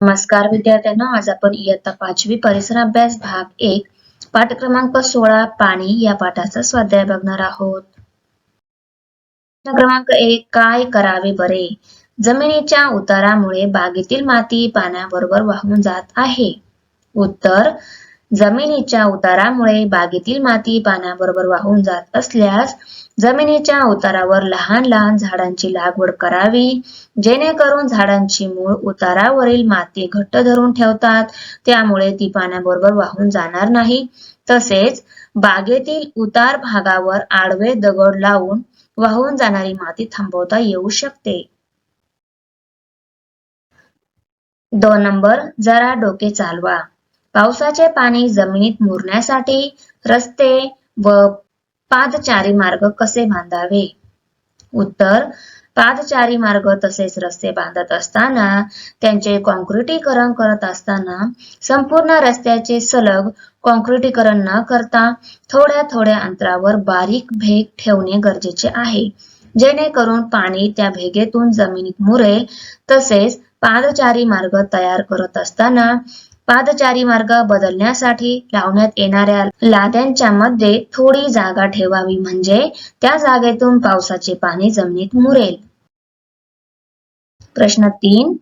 नमस्कार विद्यार्थ्यांनो आज आपण इयत्ता पाचवी परिसर अभ्यास भाग एक पाठ क्रमांक सोळा पाणी या पाठाचा स्वाध्याय बघणार आहोत. क्रमांक एक काय करावे बरे? जमिनीच्या उतारामुळे बागेतील माती पाण्याबरोबर वाहून जात आहे. उत्तर जमिनीच्या उतारामुळे बागेतील माती पाण्याबरोबर वाहून जात असल्यास जमिनीच्या उतारावर लहान लहान झाडांची लागवड करावी जेणेकरून झाडांची मूळ उतारावरील माती घट्ट धरून ठेवतात. त्यामुळे ती पाण्याबरोबर वाहून जाणार नाही. तसेच बागेतील उतार भागावर आडवे दगड लावून वाहून जाणारी माती थांबवता येऊ शकते. दोन नंबर जरा डोके चालवा. पावसाचे पाणी जमिनीत मुरण्यासाठी रस्ते व पादचारी मार्ग कसे बांधावे? उत्तर पादचारी मार्ग तसेच रस्ते बांधत असताना त्यांचे कॉन्क्रिटीकरण करत असताना संपूर्ण रस्त्याचे सलग कॉन्क्रिटीकरण न करता थोड्या थोड्या अंतरावर बारीक भेग ठेवणे गरजेचे आहे. जेणेकरून पाणी त्या भेगेतून जमिनीत मुरेल. तसेच पादचारी मार्ग तयार करत असताना पादचारी मार्ग बदलण्यासाठी लावण्यात येणाऱ्या लाद्यांच्या मध्ये थोडी जागा ठेवावी म्हणजे त्या जागेतून पावसाचे पाणी जमिनीत मुरेल. प्रश्न तीन.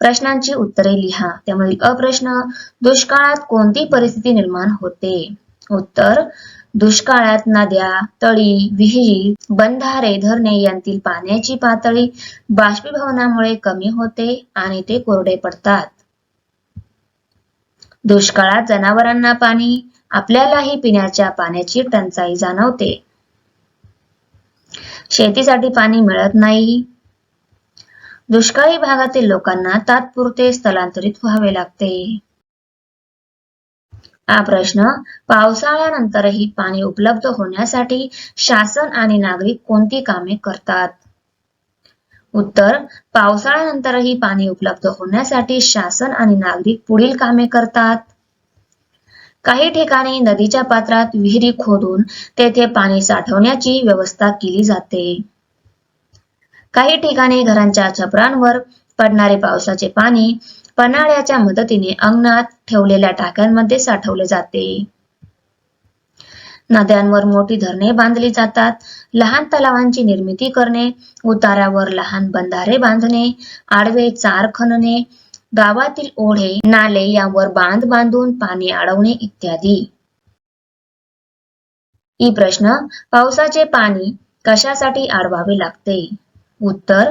प्रश्नांची उत्तरे लिहा. त्यामधील अप्रश्न दुष्काळात कोणती परिस्थिती निर्माण होते? उत्तर दुष्काळात नद्या तळी विहिरी बंधारे धरणे यांतील पाण्याची पातळी बाष्पीभवनामुळे कमी होते आणि ते कोरडे पडतात. दुष्काळात जनावरांना पाणी आपल्यालाही पिण्याच्या पाण्याची टंचाई जाणवते. शेतीसाठी पाणी मिळत नाही. दुष्काळी भागातील लोकांना तात्पुरते स्थलांतरित व्हावे लागते. हा प्रश्न पावसाळ्यानंतरही पाणी उपलब्ध होण्यासाठी शासन आणि नागरिक कोणती कामे करतात? उत्तर पावसाळ्यानंतरही पाणी उपलब्ध होण्यासाठी शासन आणि नागरिक पुढील कामे करतात. काही ठिकाणी नदीच्या पात्रात विहिरी खोदून तेथे पाणी साठवण्याची व्यवस्था केली जाते. काही ठिकाणी घरांच्या छपरांवर पडणारे पावसाचे पाणी पन्हाळ्याच्या मदतीने अंगणात ठेवलेल्या टाक्यांमध्ये साठवले जाते. नद्यांवर मोठी धरणे बांधली जातात. लहान तलावांची निर्मिती करणे उतारावर लहान बंधारे बांधणे आडवे चार खणणे गावातील ओढे नाले यावर बांध बांधून पाणी अडवणे इत्यादी. ही प्रश्न पावसाचे पाणी कशासाठी अडवावे लागते? उत्तर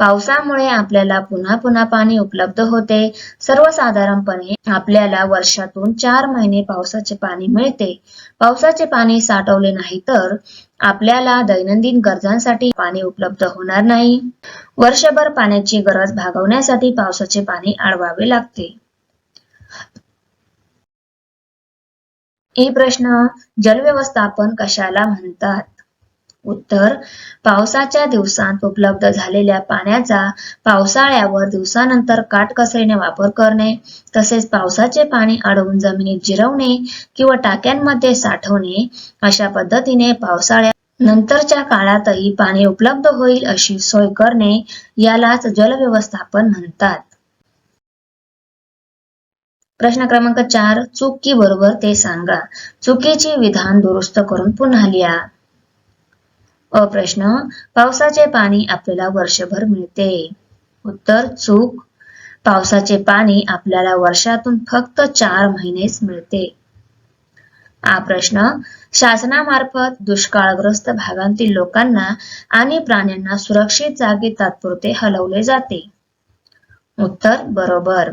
पावसामुळे आपल्याला पुन्हा पुन्हा पाणी उपलब्ध होते. सर्वसाधारणपणे आपल्याला वर्षातून चार महिने पावसाचे पाणी मिळते. पावसाचे पाणी साठवले नाही तर आपल्याला दैनंदिन गरजांसाठी पाणी उपलब्ध होणार नाही. वर्षभर पाण्याची गरज भागवण्यासाठी पावसाचे पाणी अडवावे लागते. ही प्रश्न जलव्यवस्थापन कशाला म्हणतात? उत्तर पावसाच्या दिवसांत उपलब्ध झालेल्या पाण्याचा पावसाळ्यावर दिवसानंतर काटकसरीने वापर करणे तसेच पावसाचे पाणी अडवून जमिनीत जिरवणे किंवा टाक्यांमध्ये साठवणे अशा पद्धतीने पावसाळ्या नंतरच्या काळातही पाणी उपलब्ध होईल अशी सोय करणे यालाच जलव्यवस्थापन म्हणतात. प्रश्न क्रमांक चार चुकी बरोबर ते सांगा. चुकीचे विधान दुरुस्त करून पुन्हा लिहा. अ प्रश्न पावसाचे पाणी आपल्याला वर्षभर मिळते. उत्तर चूक. पावसाचे पाणी आपल्याला वर्षातून फक्त चार महिनेच मिळते. हा प्रश्न शासनामार्फत दुष्काळग्रस्त भागांतील लोकांना आणि प्राण्यांना सुरक्षित जागी तात्पुरते हलवले जाते. उत्तर बरोबर.